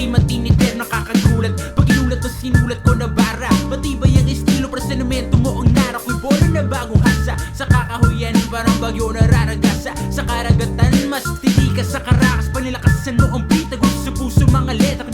Di man tiniter, nakakagulat. Pag inulat mas sinulat ko na bara Matibay ang estilo, presenamento mo? Ang nara Ko'y bono na bagong hasa. Sa kakahuyan, parang bagyo na raragasa. Sa karagatan, mas titikas Sa karakas, panilakas, ano ang bitag Sa puso, mga letra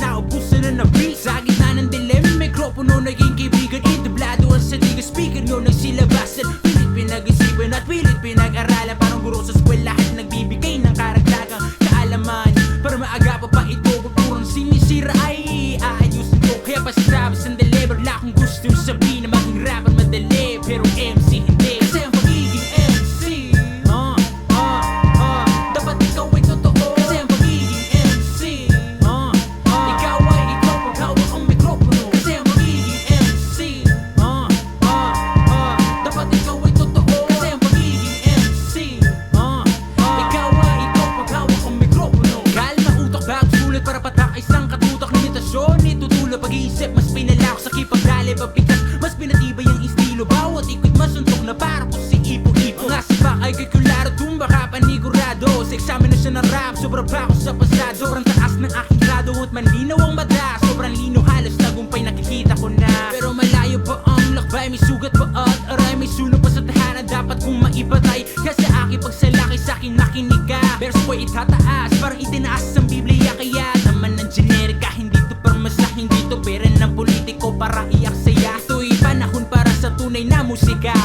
sa kipagdali Pagpitas Mas pinatibay ang estilo. Bawat ikot masuntok na para po si Ipo-Ipo Nga sipak ay kay Kularo Tumba ka panigurado. Sa examinasyon ng rap Sobra pa ako sa pasado. Sobrang taas ng aking grado At manlinaw ang mata Sobrang lino halos tagumpay nakikita ko na. Pero malayo pa ang lakbay May sugat pa at aray. May sunog pa sa tahanan Dapat kong maipatay. Kasi aking pagsalaki sa akin nakinig ka. Verse ko itataas Parang itinaas ang Biblia Kaya música.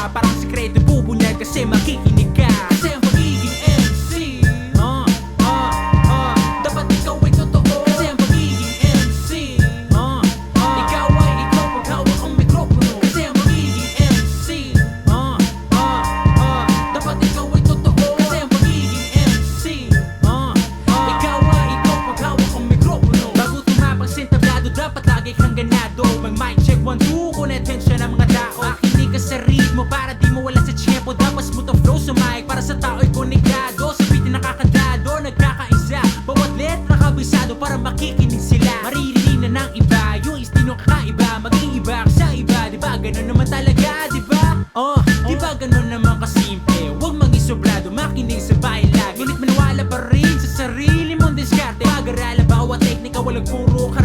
Dapat smooth ang flow mic Para sa tao'y konektado Sa beat na nakakadado Nagkakaisa. Bawat letra kabisado Para makikinig sila. Maririnig na ng iba Yung istinong kakaiba Maging iba sa iba Diba ganun naman talaga Diba? Oh, diba ganun naman kasimple? Huwag mangisoblado Makinig sa bahay lagi Ngunit maniwala pa rin sa sarili mong diskarte. Pag-aralan bawat teknika Walang puro ka